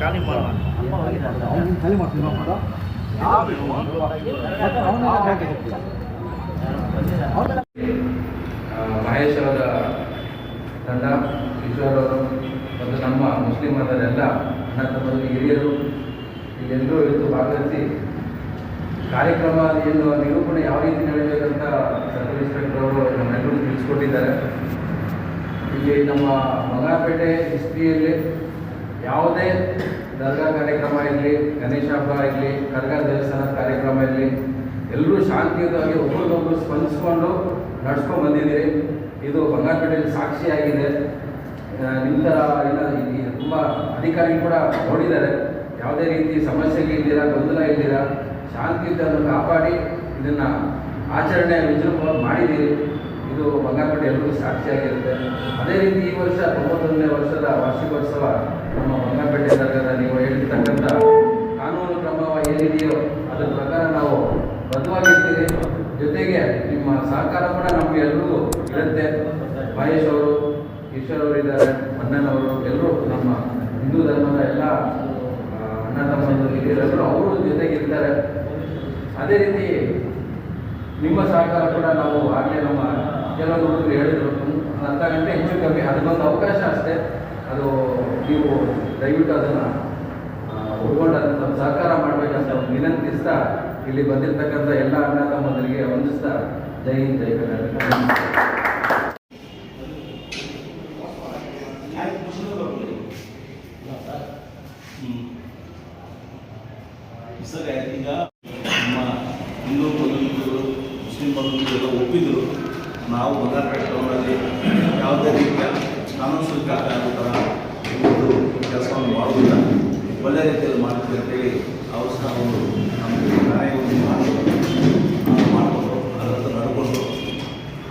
ಖಾಲಿ ಮಾಡ್ತೀವಿ ನಾವು ಮತ್ತೆ ಅವನ್ನೆಲ್ಲ ಬ್ಯಾಂಕಿಗೆ ಹೋಗ್ತೀವಿ ಅವನ್ನೆಲ್ಲ ಆ, ಮಹೇಶ್ ಅವರ ತಂಡ ಈಶ್ವರವರು ಮತ್ತು ನಮ್ಮ ಮುಸ್ಲಿಂ ಮತದೆಲ್ಲ ಅಣ್ಣ ತಮ್ಮ ಹಿರಿಯರು ಎಲ್ಲರೂ ಇವತ್ತು ಭಾಗವಹಿಸಿ ಕಾರ್ಯಕ್ರಮ ಏನು ನಿರೂಪಣೆ ಯಾವ ರೀತಿ ನಡೆಯಬೇಕಂತ ಸರ್ಕಲ್ ಇನ್ಸ್ಪೆಕ್ಟರ್ ಅವರು ನಮ್ಮೆಲ್ಲರೂ ತಿಳಿಸ್ಕೊಟ್ಟಿದ್ದಾರೆ. ಇಲ್ಲಿ ನಮ್ಮ ಮಂಗಾಪೇಟೆ ಹಿಸ್ಟ್ರಿಯಲ್ಲಿ ಯಾವುದೇ ದರ್ಗಾ ಕಾರ್ಯಕ್ರಮ ಇರಲಿ, ಗಣೇಶ ಹಬ್ಬ ಇರಲಿ, ಕರ್ಗ ದೇವಸ್ಥಾನ ಕಾರ್ಯಕ್ರಮ ಇರಲಿ, ಎಲ್ಲರೂ ಶಾಂತಿಯುತವಾಗಿ ಒಬ್ರಿಗೊಬ್ರು ಸ್ಪಂದಿಸ್ಕೊಂಡು ನಡ್ಸ್ಕೊಂಡು ಬಂದಿದ್ದೀರಿ. ಇದು ಬಂಗಾರಪೇಟೆಯಲ್ಲಿ ಸಾಕ್ಷಿಯಾಗಿದೆ ನಿಮ್ಮ ಥರ ತುಂಬ ಅಧಿಕಾರಿ ಕೂಡ ನೋಡಿದ್ದಾರೆ. ಯಾವುದೇ ರೀತಿ ಸಮಸ್ಯೆಗೆ ಇದ್ದೀರಾ, ಗೊಂದಲ ಇದ್ದೀರಾ ಶಾಂತಿಯುತವನ್ನು ಕಾಪಾಡಿ ಇದನ್ನು ಆಚರಣೆ ವಿಜೃಂಭವಾಗಿ ಮಾಡಿದ್ದೀರಿ. ಇದು ಬಂಗಾರಪೇಟೆ ಎಲ್ಲರಿಗೂ ಸಾಕ್ಷಿಯಾಗಿರುತ್ತೆ ಅದೇ ರೀತಿ ಈ ವರ್ಷ ತೊಂಬತ್ತೊಂದನೇ ವರ್ಷದ ವಾರ್ಷಿಕೋತ್ಸವ ನಮ್ಮ ಬಂಗಾರಪೇಟೆ ಸರ್ಕಾರ ನೀವು ಹೇಳಿರ್ತಕ್ಕಂಥ ಕಾನೂನು ಕ್ರಮ ಏನಿದೆಯೋ ಅದರ ಪ್ರಕಾರ ನಾವು ಬದ್ಧವಾಗಿರ್ತೀವಿ. ಜೊತೆಗೆ ನಿಮ್ಮ ಸಹಕಾರ ಕೂಡ ನಮಗೆ ಇರುತ್ತೆ. ಮಹೇಶ್ ಅವರು, ಈಶ್ವರ್ ಅವರು ಇದ್ದಾರೆ ಅಣ್ಣನವರು ಎಲ್ಲರೂ ನಮ್ಮ ಹಿಂದೂ ಧರ್ಮದ ಎಲ್ಲ ಅಣ್ಣ ತಮ್ಮಂದು ಹಿರಿಯರೆಲ್ಲರೂ ಅವರು ಜೊತೆಗಿರ್ತಾರೆ ಅದೇ ರೀತಿ ನಿಮ್ಮ ಸಹಕಾರ ಕೂಡ ನಾವು ಆಗಲೇ ನಮ್ಮ ಕೆಲವು ಹುಡುಗರು ಹೇಳಿದ್ರು. ಅರ್ಧ ಗಂಟೆ ಹೆಚ್ಚು ಕಮ್ಮಿ. ಅದಕ್ಕೊಂದು ಅವಕಾಶ ಅಷ್ಟೇ. ಅದು ನೀವು ದಯವಿಟ್ಟು ಅದನ್ನು ಉಳ್ಕೊಂಡು ಅದನ್ನು ತಮ್ಮ ಸಹಕಾರ ಮಾಡಬೇಕಂತ ವಿನಂತಿಸ್ತಾ, ಇಲ್ಲಿ ಬಂದಿರತಕ್ಕಂಥ ಎಲ್ಲ ಅಣ್ಣ ತಮ್ಮಂದರಿಗೆ ವಂದಿಸ್ತಾ. ಜೈ ಹಿಂದ್, ಜೈ ಕರ್ನಾಟಕ. ಈಗ ನಮ್ಮ ಹಿಂದೂ ಬಂಧುಗಳು ಮುಸ್ಲಿಂ ಬಂಧುಗಳು ಒಪ್ಪಿದ್ರು. ನಾವು ಮೊದಲ ಟೌನಲ್ಲಿ ಯಾವುದೇ ರೀತಿಯ ಕಾನೂನು ಶುಲ್ಕ ಆಗೋ ಒಂದು ಕೆಲಸವನ್ನು ಮಾಡುವುದಿಲ್ಲ. ಒಳ್ಳೆ ರೀತಿಯಲ್ಲಿ ಮಾಡ್ತೀವಿ ಅಂತೇಳಿ ಅವರು ಸಹ ಒಂದು ನಮಗೆ ನ್ಯಾಯವನ್ನು ಮಾಡಿ ಮಾಡಿಕೊಂಡು ಅದರಂತ ನಡ್ಕೊಂಡು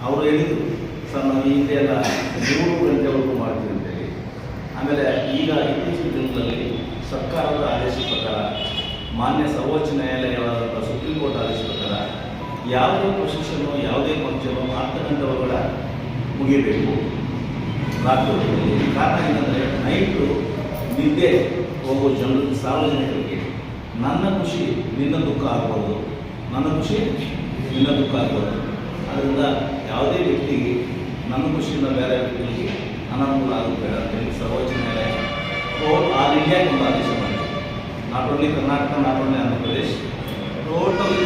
ಅವರು ಹೇಳಿದರು, ಸರ್, ನಾವು ಈ ಹಿಂದೆ ಎಲ್ಲ ಏಳು ಗಂಟೆವರೆಗೂ ಮಾಡ್ತೀವಿ ಅಂತೇಳಿ ಆಮೇಲೆ ಈಗ ಇತ್ತೀಚಿನ ದಿನಗಳಲ್ಲಿ ಸರ್ಕಾರದ ಆದೇಶ ಪ್ರಕಾರ ಮಾನ್ಯ ಸರ್ವೋಚ್ಚ ನ್ಯಾಯಾಲಯಗಳಾದಂಥ ಸುಪ್ರೀಂ ಕೋರ್ಟ್ ಆದೇಶ ಪ್ರಕಾರ ಯಾವುದೇ ಪ್ರೊಸೆಷನ್ನು ಯಾವುದೇ ಫಂಕ್ಷನು ಹತ್ತು ಗಂಟೆ ಒಳಗಡೆ ಮುಗಿಬೇಕು ರಾತ್ರಿ ಕಾರಣ ಏನಂದರೆ, ನೈಟು ನಿದ್ದೆ ಹೋಗುವ ಜನರು, ಸಾರ್ವಜನಿಕರಿಗೆ ನನ್ನ ಖುಷಿ ನಿನ್ನ ದುಃಖ ಆಗ್ಬೋದು. ನನ್ನ ಖುಷಿ ನಿನ್ನ ದುಃಖ ಆಗ್ಬೋದು. ಅದರಿಂದ ಯಾವುದೇ ವ್ಯಕ್ತಿಗೆ ನನ್ನ ಖುಷಿಯಿಂದ ಬೇರೆ ವ್ಯಕ್ತಿಗಳಿಗೆ ಅನಾನುಕೂಲ ಆಗುತ್ತೆ ಅಂತೇಳಿ ಸರ್ವೋಚ್ಚ ನ್ಯಾಯಾಲಯ ಓಲ್ ಆಲ್ ಇಂಡಿಯಾ ಒಂದು ಆದೇಶ ಮಾಡಿದೆ. Not only Karnataka not only Andhra Pradesh, total